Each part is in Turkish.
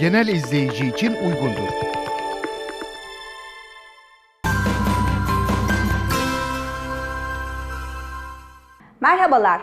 genel izleyici için uygundur. Merhabalar,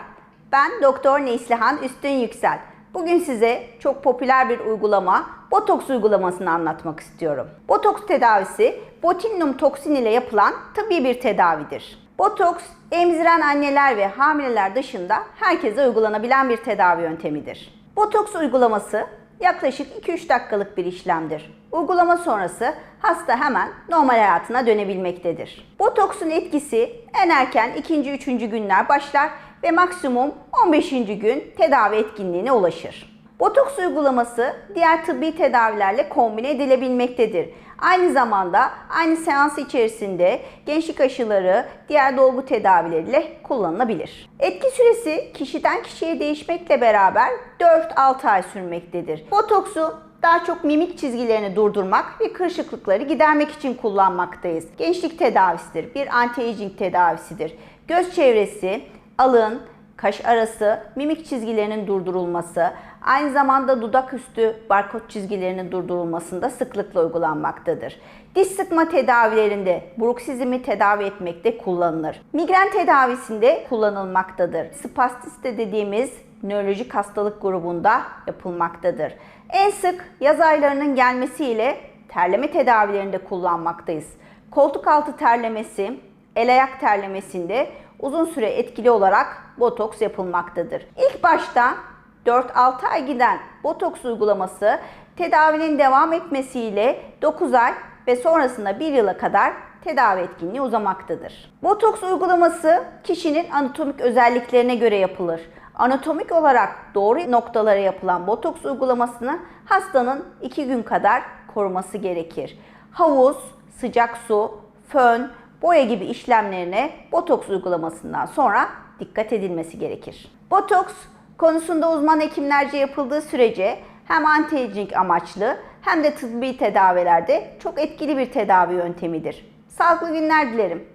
ben Doktor Neslihan Üstün Yüksel. Bugün size çok popüler bir uygulama, botoks uygulamasını anlatmak istiyorum. Botoks tedavisi, botulinum toksin ile yapılan tıbbi bir tedavidir. Botoks, emziren anneler ve hamileler dışında herkese uygulanabilen bir tedavi yöntemidir. Botoks uygulaması yaklaşık 2-3 dakikalık bir işlemdir. Uygulama sonrası hasta hemen normal hayatına dönebilmektedir. Botoksun etkisi en erken 2. 3. günler başlar ve maksimum 15. gün tedavi etkinliğine ulaşır. Botoks uygulaması diğer tıbbi tedavilerle kombine edilebilmektedir. Aynı zamanda aynı seans içerisinde gençlik aşıları, diğer dolgu tedavileriyle kullanılabilir. Etki süresi kişiden kişiye değişmekle beraber 4-6 ay sürmektedir. Botoksu daha çok mimik çizgilerini durdurmak ve kırışıklıkları gidermek için kullanmaktayız. Gençlik tedavisidir, bir anti-aging tedavisidir. Göz çevresi, alın, kaş arası, mimik çizgilerinin durdurulması, aynı zamanda dudak üstü barkod çizgilerinin durdurulmasında sıklıkla uygulanmaktadır. Diş sıkma tedavilerinde bruksizmi tedavi etmekte kullanılır. Migren tedavisinde kullanılmaktadır. Spastiste dediğimiz nörolojik hastalık grubunda yapılmaktadır. En sık yaz aylarının gelmesiyle terleme tedavilerinde kullanmaktayız. Koltuk altı terlemesi, el ayak terlemesinde uzun süre etkili olarak botoks yapılmaktadır. İlk başta 4-6 ay giden botoks uygulaması tedavinin devam etmesiyle 9 ay ve sonrasında 1 yıla kadar tedavi etkinliği uzamaktadır. Botoks uygulaması kişinin anatomik özelliklerine göre yapılır. Anatomik olarak doğru noktalara yapılan botoks uygulamasını hastanın 2 gün kadar koruması gerekir. Havuz, sıcak su, fön, boya gibi işlemlerine botoks uygulamasından sonra dikkat edilmesi gerekir. Botoks konusunda uzman hekimlerce yapıldığı sürece hem anti-aging amaçlı hem de tıbbi tedavilerde çok etkili bir tedavi yöntemidir. Sağlıklı günler dilerim.